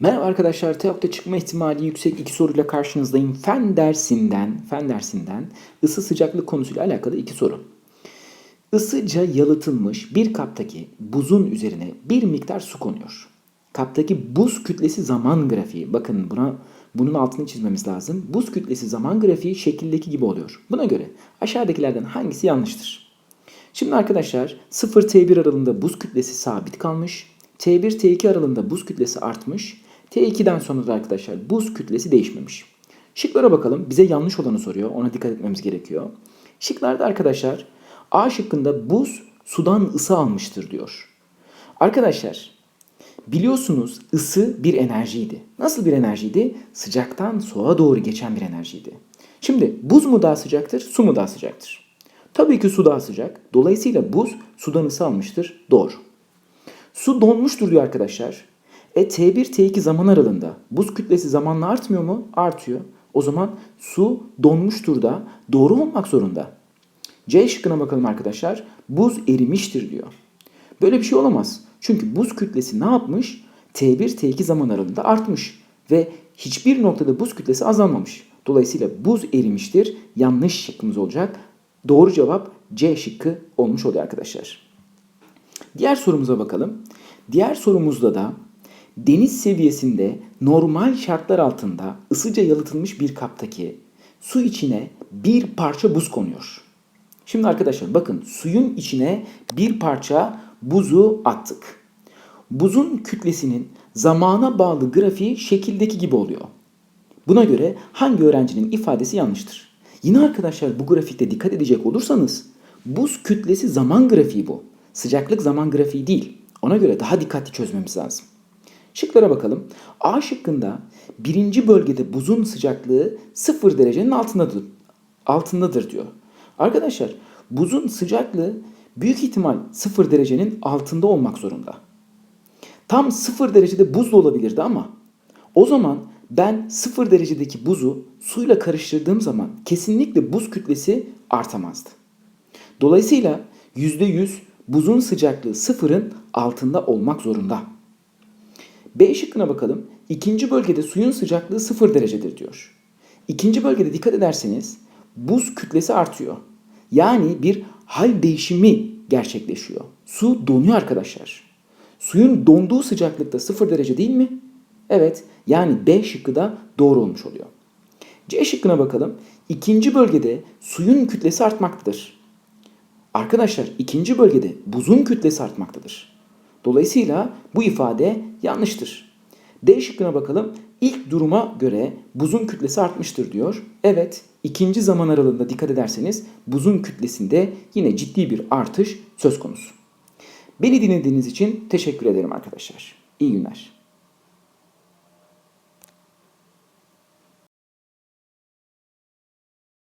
Merhaba arkadaşlar, TEOK'ta çıkma ihtimali yüksek iki soruyla karşınızdayım. Fen dersinden, fen dersinden ısı sıcaklık konusuyla alakalı iki soru. Isıca yalıtılmış bir kaptaki buzun üzerine bir miktar su konuyor. Kaptaki buz kütlesi zaman grafiği, bakın buna bunun altını çizmemiz lazım. Buz kütlesi zaman grafiği şekildeki gibi oluyor. Buna göre aşağıdakilerden hangisi yanlıştır? Şimdi arkadaşlar 0-T1 aralığında buz kütlesi sabit kalmış. T1-T2 aralığında buz kütlesi artmış. T2'den sonra da arkadaşlar buz kütlesi değişmemiş. Şıklara bakalım. Bize yanlış olanı soruyor. Ona dikkat etmemiz gerekiyor. Şıklarda arkadaşlar A şıkkında buz sudan ısı almıştır diyor. Arkadaşlar biliyorsunuz ısı bir enerjiydi. Nasıl bir enerjiydi? Sıcaktan soğuğa doğru geçen bir enerjiydi. Şimdi buz mu daha sıcaktır, su mu daha sıcaktır? Tabii ki su daha sıcak. Dolayısıyla buz sudan ısı almıştır. Doğru. Su donmuştur diyor arkadaşlar. E T1 T2 zaman aralığında buz kütlesi zamanla artmıyor mu? Artıyor. O zaman su donmuştur da doğru olmak zorunda. C şıkkına bakalım arkadaşlar. Buz erimiştir diyor. Böyle bir şey olamaz. Çünkü buz kütlesi ne yapmış? T1 T2 zaman aralığında artmış ve hiçbir noktada buz kütlesi azalmamış. Dolayısıyla buz erimiştir. Yanlış şıkkımız olacak. Doğru cevap C şıkkı olmuş oluyor arkadaşlar. Diğer sorumuza bakalım. Diğer sorumuzda da deniz seviyesinde normal şartlar altında ısıca yalıtılmış bir kaptaki su içine bir parça buz konuyor. Şimdi arkadaşlar bakın suyun içine bir parça buzu attık. Buzun kütlesinin zamana bağlı grafiği şekildeki gibi oluyor. Buna göre hangi öğrencinin ifadesi yanlıştır? Yine arkadaşlar bu grafikte dikkat edecek olursanız buz kütlesi zaman grafiği bu. Sıcaklık zaman grafiği değil. Ona göre daha dikkatli çözmemiz lazım. Şıklara bakalım. A şıkkında birinci bölgede buzun sıcaklığı 0 derecenin altındadır, altındadır diyor. Arkadaşlar buzun sıcaklığı büyük ihtimal 0 derecenin altında olmak zorunda. Tam 0 derecede buz da olabilirdi ama o zaman ben 0 derecedeki buzu suyla karıştırdığım zaman kesinlikle buz kütlesi artamazdı. Dolayısıyla %100 buzun sıcaklığı sıfırın altında olmak zorunda. B şıkkına bakalım. İkinci bölgede suyun sıcaklığı sıfır derecedir diyor. İkinci bölgede dikkat ederseniz buz kütlesi artıyor. Yani bir hal değişimi gerçekleşiyor. Su donuyor arkadaşlar. Suyun donduğu sıcaklıkta sıfır derece değil mi? Evet. Yani B şıkkı da doğru olmuş oluyor. C şıkkına bakalım. İkinci bölgede suyun kütlesi artmaktadır. Arkadaşlar ikinci bölgede buzun kütlesi artmaktadır. Dolayısıyla bu ifade yanlıştır. D şıkkına bakalım. İlk duruma göre buzun kütlesi artmıştır diyor. Evet, ikinci zaman aralığında dikkat ederseniz buzun kütlesinde yine ciddi bir artış söz konusu. Beni dinlediğiniz için teşekkür ederim arkadaşlar. İyi günler.